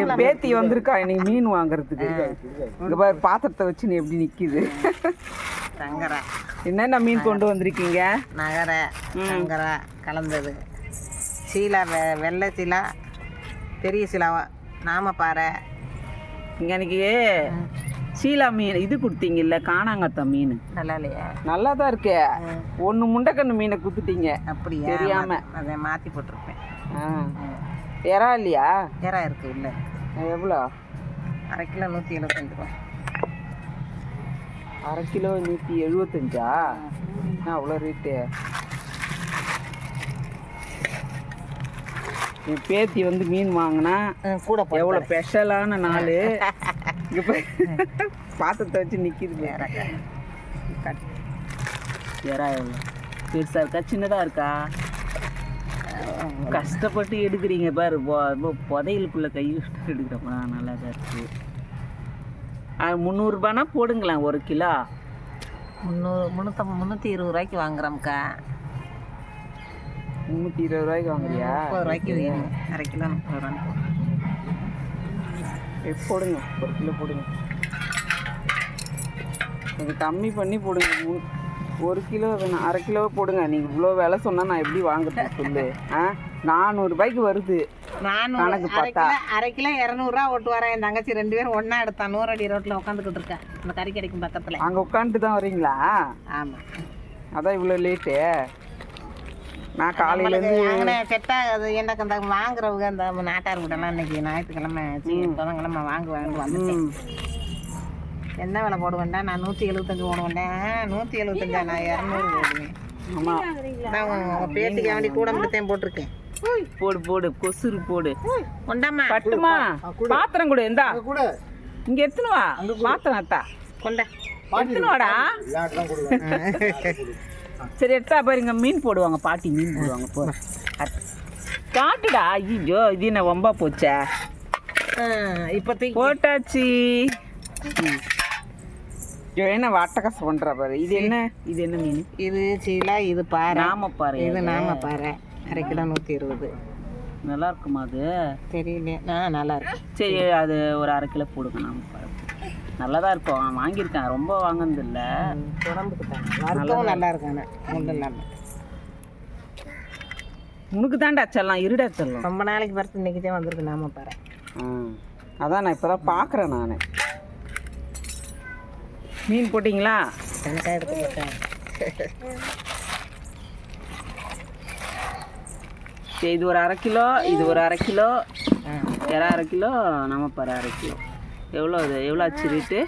என் பேத்தி வந்திருக்கா இன்னைக்கு மீன் வாங்குறதுக்கு. இங்க பாரு பாத்திரத்தை வச்சு நீ எப்படி நிக்குது. என்னென்ன மீன் கொண்டு வந்திருக்கீங்க? நகர சங்கரா கலந்தது. சீலா வெ வெள்ளை சீலா பெரிய சீலா நாமப்பாறை இங்க அன்னைக்கு சீலா மீன் இது கொடுத்தீங்கல்ல காணாங்கத்த மீன். நல்லா இல்லையா? நல்லா தான் இருக்கே. ஒன்று முண்டைக்கண்ணு மீனை குத்துட்டீங்க. அப்படியா? தெரியாம. அதை மாற்றி போட்டிருப்பேன். ஆ. எறா இல்லையா? ஏரா இருக்கு உள்ள. எவ்வளோ? அரை கிலோ நூற்றி எழுபத்தஞ்சு ரூபா. அரை கிலோ நூற்றி எழுபத்தஞ்சா என்ன அவ்வளோ ரேட்டு? என் பேத்தி வந்து மீன் வாங்கினா கூட எவ்வளோ ஸ்பெஷலான நாள். இங்கே போய் பாத்திரத்தை வச்சு நிற்கிது எறா எவ்வளோ? பெருசாக இருக்கா? சின்னதாக இருக்கா? கஷ்டப்பட்டு எடுக்கிறீங்க பாரு புதையலுக்குள்ள கை விட்டு எடுக்கிறப்ப நல்லா தான் இருக்கு. அது முந்நூறுபானா போடுங்களேன் ஒரு கிலோ. முந்நூறு முந்நூற்றி முந்நூற்றி இருபது ரூபாய்க்கு வாங்குறோம்க்கா. முந்நூற்றி இருபது ரூபாய்க்கு வாங்குறியா? முப்பது ரூபாய்க்கு வேணும் அரை கிலோ முப்பது ரூபான்னு. சரி, போடுங்க ஒரு கிலோ போடுங்க. கொஞ்சம் கம்மி பண்ணி போடுங்க ஒரு கிலோ வேணாம். அரை கிலோ போடுங்க. நீங்கள் இவ்வளோ விலை சொன்னால் நான் எப்படி வாங்குறது சொல்லு. ஆ? நானூறுபாய்க்கு வருது. கணக்கு அரை பார்த்தா. கிலோ அரை கிலோ இரநூறுவா ஓட்டு வரேன். என் தங்கச்சி ரெண்டு பேரும் ஒன்றா எடுத்தா நூறடி ரோட்டில் உட்காந்துக்கிட்டு இருக்கேன் அந்த கறி கடைக்கும் பக்கத்தில். அங்கே உட்காந்துட்டு தான் வரீங்களா? ஆமாம் அதான் இவ்வளோ லேட்டு நான் காலையிலேருந்து செட்டாக அது எனக்கு அந்த வாங்குறவங்க அந்த நாட்டார் கூட்டம்லாம் இன்னைக்கு ஞாயிற்றுக்கிழமை புதன்கிழமை வாங்குவாங்கன்னு வந்துட்டேன். என்ன விலை போடுவேன்டா? நான் நூற்றி எழுபத்தஞ்சு போடுவேன்டா. நூற்றி எழுபத்தஞ்சா நான் இரநூறு போடுவேன். ஆமாம் நான் உங்கள் பேத்திக்கு வேண்டி கூட மட்டும் போட்டிருக்கேன். போடு போடு. கொசுறு போடு. கொண்டாம்மா. பட்டுமா? பாத்திரம் கொடு எந்தா இங்க எடுத்துன்னு வா. பாத்திரம் அத்தா. கொண்டா. எடுத்துன்னு வாடா. சரி எடுத்தா பாருங்க. மீன் போடுவாங்க. பாட்டி மீன் போடுவாங்க. போ. காட்டுடா. ஐயோ இது என்ன வம்பா போச்சே? இப்போதைக்கு போட்டாச்சு. என்ன வட்டக்கசம் பண்ற பாரு. இது என்ன? இது என்ன மீன்? இது சீலா இது பாறை. நாம பாரு இது நாம பாறை. அரை கிலோ நூற்றி இருபது. நல்லா இருக்குமா அது? தெரியல ஆ நல்லா இருக்கு சரி அது ஒரு அரை கிலோ போடுங்க நாம பாரு நல்லா தான் இருக்கும் வாங்கியிருக்கேன். ரொம்ப வாங்கினது இல்லை உடம்புக்கு தான் நல்லா இருக்கு. ஆனால் ஒன்றும் இல்லாமல் உனக்கு தான்டா செல்லாம். இருடா செல்லம். ரொம்ப நாளைக்கு பார்த்து இன்னைக்கு தான் வந்திருக்கு நாம பாறை. ஆ அதான் நான் இப்போ தான் பார்க்குறேன் நான். மீன் போட்டிங்களா? எனக்கா எடுத்து போட்டேன். சரி இது ஒரு அரை கிலோ இது ஒரு அரை கிலோ. இறா அரை கிலோ நம்ம பாரு அரை கிலோ. எவ்வளோ அது? எவ்வளோ ஆச்சு ரேட்டு?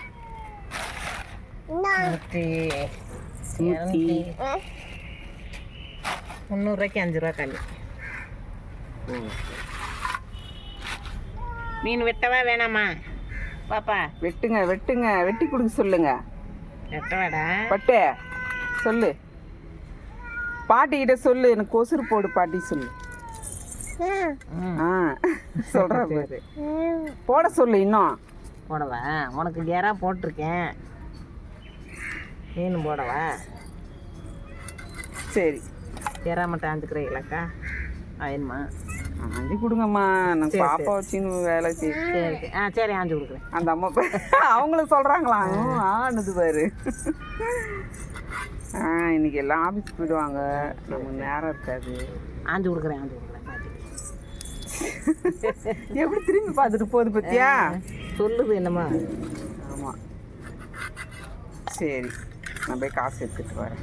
நூற்றி நூற்றி முந்நூறுரூவாய்க்கு அஞ்சு ரூபா கல். மீன் வெட்டவா வேணாமா? பாப்பா. வெட்டுங்க வெட்டுங்க. வெட்டி கொடுக்க சொல்லுங்க. வெட்டவாடா பட்டு சொல்லு. பாட்டிக்கிட்ட சொல்லு எனக்கு கொசுறு போடு பாட்டி சொல்லு. சொல்கிற பாரு. போட சொல்லு இன்னும். போடவா? உனக்கு கேரா போட்டிருக்கேன். மீன் போடவா? சரி. கேரா மட்டும் அஞ்சுக்கிறீங்களாக்கா ஆயிரமா? ஆஞ்சி கொடுங்கம்மா. நான் பாப்பா வச்சுன்னு வேலை செய் சரி சரி. ஆ சரி ஆஞ்சு கொடுக்குறேன். அந்த அம்மா அவங்களும் சொல்கிறாங்களா ஆனது பாரு. ஆ இன்னைக்கு எல்லாம் ஆஃபீஸ் போயிடுவாங்க. நமக்கு நேரம் இருக்காது. ஆஞ்சு கொடுக்குறேன் ஆஞ்சு கொடுக்குறேன். எப்படி திரும்பி பார்த்துட்டு போகுது பத்தியா? சொல்லுது என்னம்மா? ஆமாம் சரி நான் போய் காசு எடுத்துட்டு வரேன்.